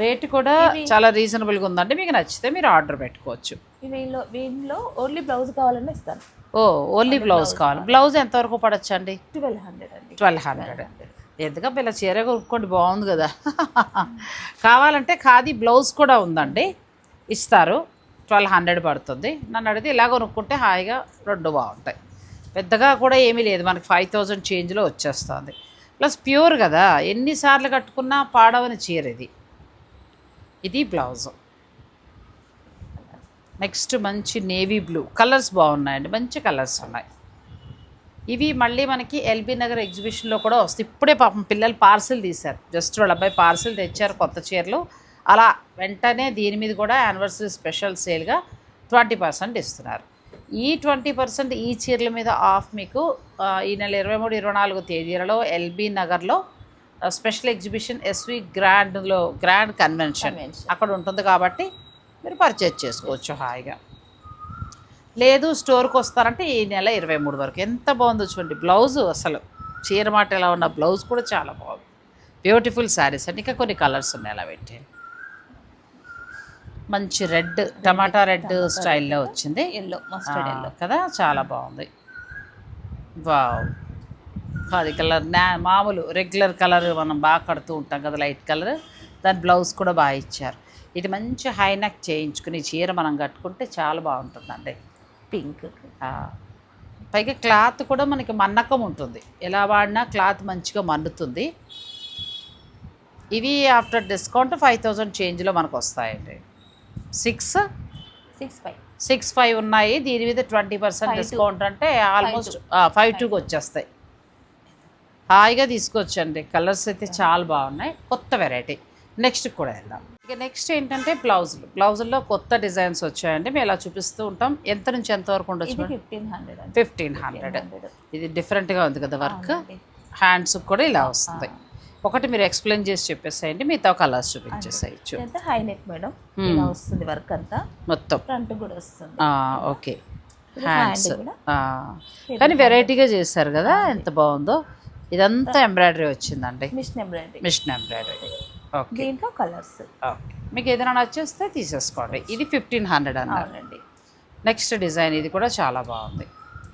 రేటు కూడా చాలా రీజనబుల్గా ఉందండి. మీకు నచ్చితే మీరు ఆర్డర్ పెట్టుకోవచ్చు. వీళ్ళు వీటిలో ఓన్లీ బ్లౌజ్ కావాలన్నా ఇస్తాను. ఓ ఓన్లీ బ్లౌజ్ కావాలి. బ్లౌజ్ ఎంతవరకు పడచ్చు అండి ట్వెల్వ్ హండ్రెడ్ అండి. ట్వెల్వ్ హండ్రెడ్ ఎందుకంటే పిల్ల చీర కొనుక్కోండి? బాగుంది కదా. కావాలంటే ఖాదీ బ్లౌజ్ కూడా ఉందండి. ఇస్తారు. ట్వెల్వ్ హండ్రెడ్ పడుతుంది. నన్ను అడిగితే ఇలా కొనుక్కుంటే హాయిగా రెండు బాగుంటాయి. పెద్దగా కూడా ఏమీ లేదు. మనకి ఫైవ్ థౌజండ్ చేంజ్లో వచ్చేస్తుంది. ప్లస్ ప్యూర్ కదా. ఎన్నిసార్లు కట్టుకున్నా పాడవని చీర ఇది. ఇది బ్లౌజ్. నెక్స్ట్ మంచి నేవీ బ్లూ. కలర్స్ బాగున్నాయండి మంచి కలర్స్ ఉన్నాయి. ఇవి మళ్ళీ మనకి ఎల్బీ నగర్ ఎగ్జిబిషన్లో కూడా వస్తాయి. ఇప్పుడే పాపం పిల్లలు పార్సిల్ తీశారు. జస్ట్ వాళ్ళ అబ్బాయి పార్సిల్ తెచ్చారు కొత్త చీరలు. అలా వెంటనే దీని మీద కూడా యానివర్సరీ స్పెషల్ సేల్గా ట్వంటీ పర్సెంట్ ఇస్తున్నారు. ఈ ట్వంటీ పర్సెంట్ ఈ చీరల మీద ఆఫ్ మీకు ఈ నెల ఇరవై మూడు ఇరవై నాలుగు తేదీలలో ఎల్బీ నగర్లో స్పెషల్ ఎగ్జిబిషన్ ఎస్వి గ్రాండ్లో గ్రాండ్ కన్వెన్షన్. అక్కడ ఉంటుంది కాబట్టి మీరు పర్చేజ్ చేసుకోవచ్చు హాయిగా. లేదు స్టోర్కి వస్తారంటే ఈ నెల ఇరవై మూడు వరకు. ఎంత బాగుందో చూడండి బ్లౌజ్ అసలు. చీర మాట ఎలా ఉన్న బ్లౌజ్ కూడా చాలా బాగుంది. బ్యూటిఫుల్ శారీస్ అండి. ఇంకా కొన్ని కలర్స్ ఉన్నాయి అలా పెట్టి. మంచి రెడ్ టమాటా రెడ్ స్టైల్లో వచ్చింది. ఎల్లో మస్టర్డ్ ఎల్లో కదా చాలా బాగుంది. వావ్. అది కలర్ నా మామూలు రెగ్యులర్ కలర్ మనం బాగా కడుతూ ఉంటాం కదా లైట్ కలర్. దాని బ్లౌజ్ కూడా బాగా ఇచ్చారు. ఇది మంచి హై నెక్ చేయించుకుని చీర మనం కట్టుకుంటే చాలా బాగుంటుందండి. పింక్. పైగా క్లాత్ కూడా మనకి మన్నకం ఉంటుంది. ఎలా వాడినా క్లాత్ మంచిగా మన్నుతుంది. ఇవి ఆఫ్టర్ డిస్కౌంట్ ఫైవ్ థౌజండ్ చేంజ్లో మనకు వస్తాయండి. Six? Six five. Six five ఉన్నాయి. దీని మీద ట్వంటీ పర్సెంట్. డిస్కౌంట్ అంటే ఆల్మోస్ట్ ఫైవ్ టూకి వచ్చేస్తాయి. హాయిగా తీసుకొచ్చండి. కలర్స్ అయితే చాలా బాగున్నాయి. కొత్త వెరైటీ. నెక్స్ట్ కూడా వెళ్దాం. ఇక నెక్స్ట్ ఏంటంటే బ్లౌజులు. బ్లౌజుల్లో కొత్త డిజైన్స్ వచ్చాయండి. మేము ఇలా చూపిస్తూ ఉంటాం. ఎంత నుంచి ఎంత వరకు ఉండొచ్చు ఫిఫ్టీన్ హండ్రెడ్ ఫిఫ్టీన్ హండ్రెడ్ ఇది డిఫరెంట్గా ఉంది కదా వర్క్. హ్యాండ్స్ కూడా ఇలా వస్తుంది. ఒకటి మీరు ఎక్స్ప్లెయిన్ చేసి చెప్పేసేయండి. మిగతా కలర్స్ చూపించేసేయచ్చు. High neck madam. ఇలా వస్తుంది వర్క్ అంతా. మొత్తం. ఫ్రంట్ కూడా వస్తుంది. ఓకే. హ్యాండ్స్. కానీ వెరైటీగా చేశారు కదా. ఎంత బాగుందో. ఇదంతా ఎంబ్రాయిడరీ వచ్చిందండి. Machine embroidery machine embroidery okay దీంట్లో కలర్స్ ఓకే మీకు ఏదైనా నచ్చేస్తే తీసేసుకోండి. ఇది ఫిఫ్టీన్ హండ్రెడ్ అన్నారు. అవునండి. నెక్స్ట్ డిజైన్ ఇది కూడా చాలా బాగుంది.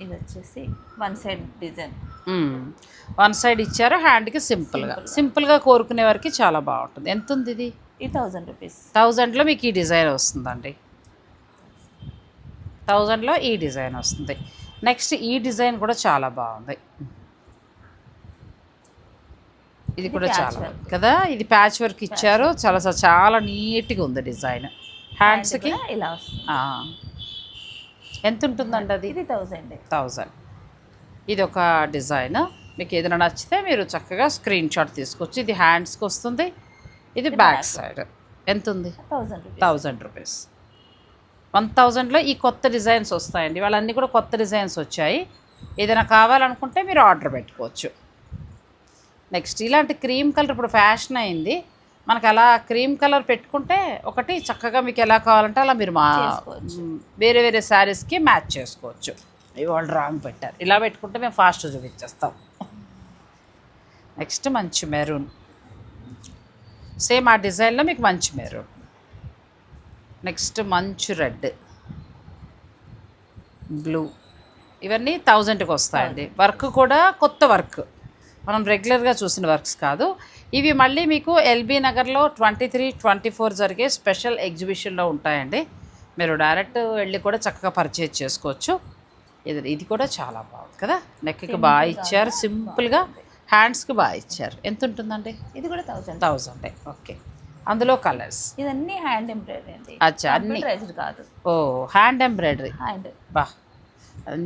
ఇది వచ్చేసి one side design one side ఇచ్చారు హ్యాండ్కి సింపుల్గా సింపుల్గా కోరుకునే వారికి చాలా బాగుంటుంది. ఎంత ఉంది ఇది ఈ థౌజండ్ రూపీస్ థౌజండ్లో మీకు ఈ డిజైన్ వస్తుందండి. థౌజండ్లో ఈ డిజైన్ వస్తుంది. నెక్స్ట్ ఈ డిజైన్ కూడా చాలా బాగుంది. ఇది కూడా చాలా కదా? ఇది ప్యాచ్ వర్క్ ఇచ్చారు. చాలా చాలా- నీట్గా ఉంది డిజైన్. హ్యాండ్స్కి ఇలా ఎంత ఉంటుందండి అది? ఇది థౌజండ్ థౌజండ్ ఇది ఒక డిజైన్. మీకు ఏదైనా నచ్చితే మీరు చక్కగా స్క్రీన్ షాట్ తీసుకోవచ్చు ఇది హ్యాండ్స్కి వస్తుంది. ఇది బ్యాక్ సైడ్ ఎంత ఉంది? థౌజండ్ రూపీస్ వన్ థౌజండ్లో ఈ కొత్త డిజైన్స్ వస్తాయండి. వాళ్ళన్నీ కూడా కొత్త డిజైన్స్ వచ్చాయి. ఏదైనా కావాలనుకుంటే మీరు ఆర్డర్ పెట్టుకోవచ్చు. నెక్స్ట్ ఇలాంటి క్రీమ్ కలర్ ఇప్పుడు ఫ్యాషన్ అయింది. మనకు అలా క్రీమ్ కలర్ పెట్టుకుంటే ఒకటి చక్కగా మీకు ఎలా కావాలంటే అలా మీరు మా వేరే వేరే శారీస్కి మ్యాచ్ చేసుకోవచ్చు. ఇవాళ రాంగ్ పెట్టారు. ఇలా పెట్టుకుంటే మేము ఫాస్ట్ చూపించేస్తాం. నెక్స్ట్ మంచి మెరూన్ సేమ్ ఆ డిజైన్లో మీకు మంచి మెరూన్ నెక్స్ట్ మంచి రెడ్. బ్లూ. ఇవన్నీ థౌజండ్కి వస్తాయండి. వర్క్ కూడా కొత్త వర్క్. మనం రెగ్యులర్గా చూసిన వర్క్స్ కాదు. ఇవి మళ్ళీ మీకు ఎల్బీ నగర్లో ట్వంటీ త్రీ ట్వంటీ ఫోర్ జరిగే స్పెషల్ ఎగ్జిబిషన్లో ఉంటాయండి. మీరు డైరెక్ట్ వెళ్ళి కూడా చక్కగా పర్చేజ్ చేసుకోవచ్చు. ఇది ఇది కూడా చాలా బాగుంది కదా? నెక్కి బాగా ఇచ్చారు. సింపుల్గా హ్యాండ్స్కి బాగా ఇచ్చారు. ఎంత ఉంటుందండి? ఇది కూడా థౌజండ్ థౌజండ్ ఓకే. అందులో కలర్స్ ఇదన్నీ హ్యాండ్ ఎంబ్రాయిడరీ అండి. అచ్చా అన్ని కాదు. ఓ హ్యాండ్ ఎంబ్రాయిడరీ హ్యాండ్ బా.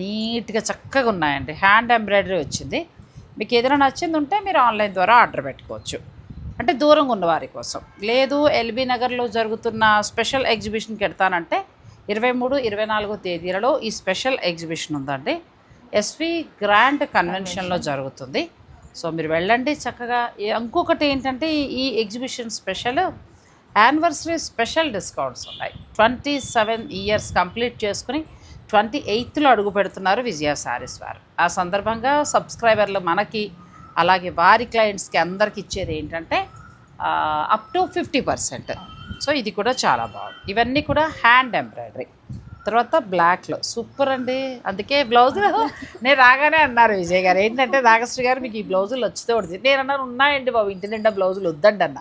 నీట్గా చక్కగా ఉన్నాయండి. హ్యాండ్ ఎంబ్రాయిడరీ వచ్చింది. మీకు ఏదైనా నచ్చింది ఉంటే మీరు ఆన్లైన్ ద్వారా ఆర్డర్ పెట్టుకోవచ్చు. అంటే దూరంగా ఉన్న వారి కోసం. లేదు ఎల్బీ నగర్లో జరుగుతున్న స్పెషల్ ఎగ్జిబిషన్కి వెళ్తానంటే ఇరవై మూడు ఇరవై నాలుగో తేదీలలో ఈ స్పెషల్ ఎగ్జిబిషన్ ఉందండి. ఎస్వి గ్రాండ్ కన్వెన్షన్లో జరుగుతుంది. సో మీరు వెళ్ళండి చక్కగా. ఇంకొకటి ఏంటంటే ఈ exhibition special anniversary special discounts ఉన్నాయి. ట్వంటీ సెవెన్ ఇయర్స్ కంప్లీట్ చేసుకుని ట్వంటీ ఎయిత్లో అడుగు పెడుతున్నారు విజయ శారీస్ వారు. ఆ సందర్భంగా సబ్స్క్రైబర్లు మనకి అలాగే వారి క్లయింట్స్కి అందరికి ఇచ్చేది ఏంటంటే up to fifty percent so ఇది కూడా చాలా బాగుంది. ఇవన్నీ కూడా హ్యాండ్ ఎంబ్రాయిడరీ తర్వాత బ్లాక్లో సూపర్ అండి. అందుకే బ్లౌజులు నేను రాగానే అన్నారు విజయ్ గారు. ఏంటంటే నాగశ్రీ గారు మీకు ఈ బ్లౌజులు వచ్చితే వస్తుంది నేను అన్నాను ఉన్నాయండి బాబు ఇంటి నిండా బ్లౌజులు వద్దండి అన్న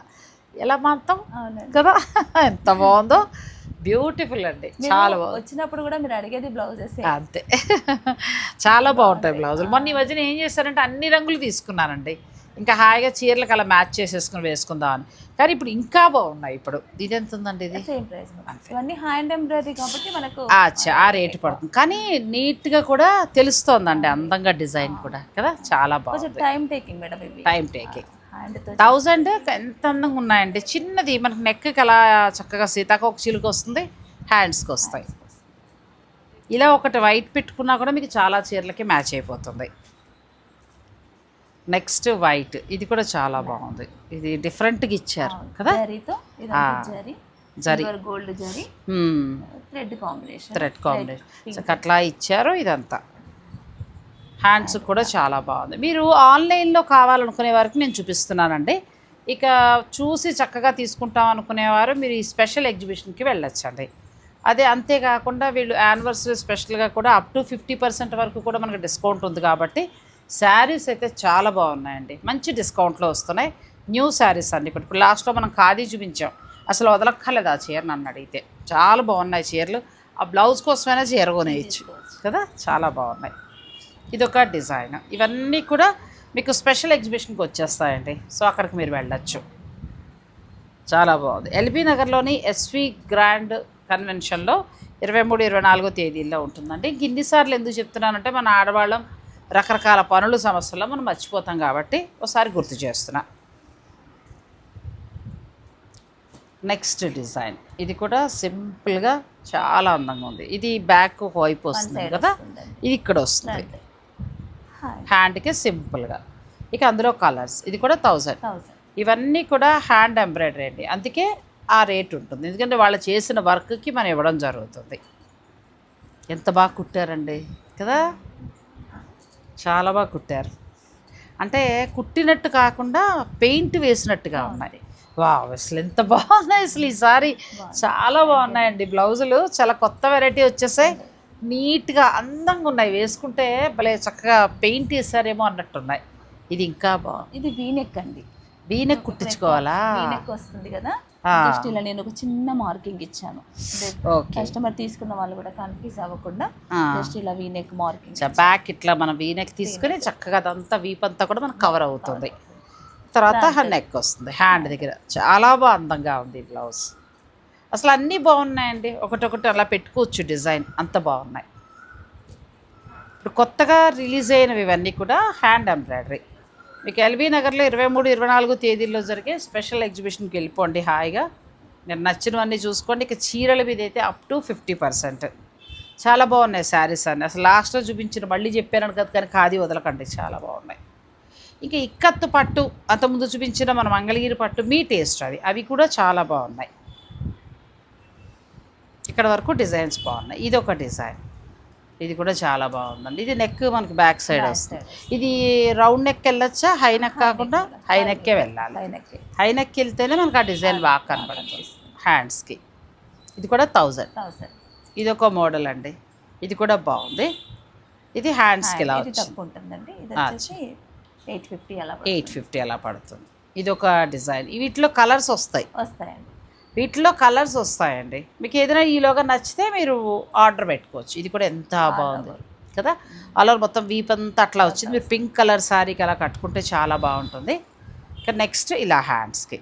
ఎలా మాత్రం కదా ఎంత బాగుందో. బ్యూటిఫుల్ అండి. చాలా బాగుంది. వచ్చినప్పుడు కూడా మీరు అడిగేది బ్లౌజెస్ అంతే. చాలా బాగుంటాయి బ్లౌజులు. మొన్న ఈ మధ్యన ఏం చేశారంటే అన్ని రంగులు తీసుకున్నానండి. ఇంకా హాయిగా చీరలకు అలా మ్యాచ్ చేసేసుకుని వేసుకుందాం అని కానీ ఇప్పుడు ఇంకా బాగున్నాయి ఇప్పుడు. ఇది ఎంత ఉందండి ఇది? ఇవన్నీ హ్యాండ్ ఎంబ్రాయిడరీ కాబట్టి మనకు అచ్చా ఆ రేటు పడుతుంది. కానీ నీట్గా కూడా తెలుస్తోందండి అందంగా డిజైన్ కూడా. కదా? చాలా బాగుంది. Time taking madam time taking thousand ఎంత అందంగా ఉన్నాయండి? చిన్నది మనకి నెక్కి అలా చక్కగా సీతాకోక చిలుక వస్తుంది హ్యాండ్స్కి వస్తాయి. ఇలా ఒకటి వైట్ పెట్టుకున్నా కూడా మీకు చాలా చీరలకి మ్యాచ్ అయిపోతుంది. నెక్స్ట్ వైట్ ఇది కూడా చాలా బాగుంది. ఇది డిఫరెంట్గా ఇచ్చారు కదా? జరీతో ఇదంతా zari. Zari. Gold zari. Thread combination. Thread combination. అట్లా ఇచ్చారు ఇదంతా. హ్యాండ్స్ కూడా చాలా బాగుంది. మీరు ఆన్లైన్లో కావాలనుకునే వారికి నేను చూపిస్తున్నానండి. ఇక చూసి చక్కగా తీసుకుంటాం అనుకునేవారు మీరు ఈ స్పెషల్ ఎగ్జిబిషన్కి వెళ్ళొచ్చండి. అదే అంతేకాకుండా వీళ్ళు యానివర్సరీ స్పెషల్గా కూడా అప్ టు ఫిఫ్టీ పర్సెంట్ వరకు కూడా మనకు డిస్కౌంట్ ఉంది కాబట్టి శారీస్ అయితే చాలా బాగున్నాయండి. మంచి డిస్కౌంట్లో వస్తున్నాయి. న్యూ శారీస్ అన్ని కూడా ఇప్పుడు లాస్ట్లో మనం ఖాదీ చూపించాం. అసలు వదలక్కర్లేదు ఆ చీర నన్ను అడిగితే. చాలా బాగున్నాయి చీరలు. ఆ బ్లౌజ్ కోసమైనా చీర కొనేయచ్చు. కదా? చాలా బాగున్నాయి. ఇదొక డిజైన్. ఇవన్నీ కూడా మీకు స్పెషల్ ఎగ్జిబిషన్కి వచ్చేస్తాయండి. సో అక్కడికి మీరు వెళ్ళొచ్చు. చాలా బాగుంది. ఎల్బీ నగర్లోని ఎస్వి గ్రాండ్ కన్వెన్షన్లో ఇరవై మూడు ఇరవై నాలుగో తేదీల్లో ఉంటుందండి. ఇంక ఇన్నిసార్లు ఎందుకు చెప్తున్నానంటే మన ఆడవాళ్ళం రకరకాల పనులు సమస్యల్లో మనం మర్చిపోతాం కాబట్టి ఒకసారి గుర్తు చేస్తున్నా. Next design. ఇది కూడా సింపుల్గా చాలా అందంగా ఉంది. ఇది బ్యాక్ వైపు వస్తుంది కదా? ఇది ఇక్కడ వస్తుంది. హ్యాండ్కి సింపుల్గా. ఇక అందులో కలర్స్ ఇది కూడా థౌజండ్ ఇవన్నీ కూడా హ్యాండ్ ఎంబ్రాయిడరీ అండి. అందుకే ఆ రేట్ ఉంటుంది. ఎందుకంటే వాళ్ళు చేసిన వర్క్కి మనం ఇవ్వడం జరుగుతుంది. ఎంత బాగా కుట్టారండి. కదా? చాలా బాగా కుట్టారు. అంటే కుట్టినట్టు కాకుండా పెయింట్ వేసినట్టుగా ఉన్నాయి. వా అసలు ఎంత బాగున్నాయి అసలు ఈసారి చాలా బాగున్నాయండి. బ్లౌజులు చాలా కొత్త వెరైటీ వచ్చేసాయి. నీట్గా అందంగా ఉన్నాయి. వేసుకుంటే భలే చక్కగా పెయింట్ వేసారేమో అన్నట్టున్నాయి. ఇది ఇంకా బాగుంది ఇది వీనెక్ అండి. వీనెక్ కుట్టించుకోవాలా? వీనెక్ వస్తుంది కదా. జస్ట్ ఇలా నేను ఒక చిన్న మార్కింగ్ ఇచ్చాను. ఓకే. కస్టమర్ తీసుకున్న వాళ్ళు కూడా కన్ఫ్యూజ్ అవ్వకుండా. జస్ట్ ఇలా వీనెక్ మార్కింగ్ బ్యాక్ ఇట్లా మనం వీనెక్ తీసుకుని చక్కగా అదంతా వీపంతా కూడా మనకు కవర్ అవుతుంది. తర్వాత నెక్ వస్తుంది. హ్యాండ్ దగ్గర. చాలా బాగా అందంగా ఉంది బ్లౌజ్. అసలు అన్నీ బాగున్నాయండి. ఒకటొకటి అలా పెట్టుకోవచ్చు డిజైన్. అంత బాగున్నాయి. ఇప్పుడు కొత్తగా రిలీజ్ అయినవి ఇవన్నీ కూడా హ్యాండ్ ఎంబ్రాయిడరీ. మీకు ఎల్బీ నగర్లో ఇరవై మూడు ఇరవై నాలుగు తేదీల్లో జరిగే స్పెషల్ ఎగ్జిబిషన్కి వెళ్ళిపోండి హాయిగా. మీరు నచ్చినవన్నీ చూసుకోండి. ఇక చీరల మీద అయితే అప్ టు ఫిఫ్టీ పర్సెంట్. చాలా బాగున్నాయి శారీస్ అన్ని. అసలు లాస్ట్లో చూపించిన మళ్ళీ చెప్పాను కదా కానీ ఖాదీ వదలకండి. చాలా బాగున్నాయి. ఇంకా ఇక్కత్తు పట్టు అంతకుముందు చూపించిన మన మంగళగిరి పట్టు మీ టేస్ట్ అది. అవి కూడా చాలా బాగున్నాయి. ఇక్కడ వరకు డిజైన్స్ బాగున్నాయి. ఇది ఒక డిజైన్. ఇది కూడా చాలా బాగుందండి. ఇది నెక్ మనకి బ్యాక్ సైడ్ వస్తుంది. ఇది రౌండ్ నెక్ వెళ్ళొచ్చా? హై నెక్ కాకుండా హై నెక్కే వెళ్ళాలి. హై నెక్ వెళ్తేనే మనకు ఆ డిజైన్ బాగా కనబడుతుంది హ్యాండ్స్కి ఇది కూడా థౌజండ్ ఇది ఒక మోడల్ అండి. ఇది కూడా బాగుంది. ఇది హ్యాండ్స్కి ఇలా ఉంటుందండి. ఎయిట్ ఫిఫ్టీ అలా. ఎయిట్ ఫిఫ్టీ అలా పడుతుంది. ఇది ఒక డిజైన్ వీటిలో కలర్స్ వస్తాయి. వస్తాయండి. వీటిలో కలర్స్ వస్తాయండి. మీకు ఏదైనా ఈలోగా నచ్చితే మీరు ఆర్డర్ పెట్టుకోవచ్చు. ఇది కూడా ఎంత బాగుంది కదా? అలా మొత్తం వీపంతా అట్లా వచ్చింది. మీరు పింక్ కలర్ శారీకి అలా కట్టుకుంటే చాలా బాగుంటుంది. ఇక నెక్స్ట్ ఇలా హ్యాండ్స్కి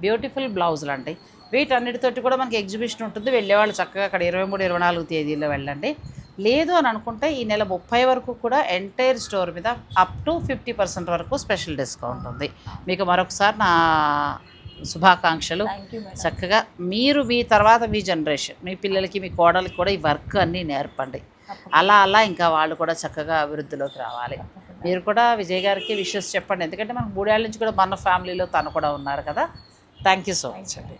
బ్యూటిఫుల్ బ్లౌజులు అండి. వీటన్నిటితోటి కూడా మనకి ఎగ్జిబిషన్ ఉంటుంది. వెళ్ళేవాళ్ళు చక్కగా అక్కడ ఇరవై మూడు ఇరవై నాలుగు తేదీల్లో వెళ్ళండి. లేదు అని అనుకుంటే ఈ నెల ముప్పై వరకు కూడా ఎంటైర్ స్టోర్ మీద అప్ టు ఫిఫ్టీ పర్సెంట్ వరకు స్పెషల్ డిస్కౌంట్ ఉంది. మీకు మరొకసారి నా శుభాకాంక్షలు. చక్కగా మీరు మీ తర్వాత మీ జనరేషన్ మీ పిల్లలకి మీ కోడలికి కూడా ఈ వర్క్ అన్నీ నేర్పండి. అలా అలా ఇంకా వాళ్ళు కూడా చక్కగా అభివృద్ధిలోకి రావాలి. మీరు కూడా విజయ్ గారికి విషెస్ చెప్పండి. ఎందుకంటే మనకు మూడేళ్ళ నుంచి కూడా మన ఫ్యామిలీలో తను కూడా ఉన్నారు కదా. థ్యాంక్ యూ సో మచ్ అండి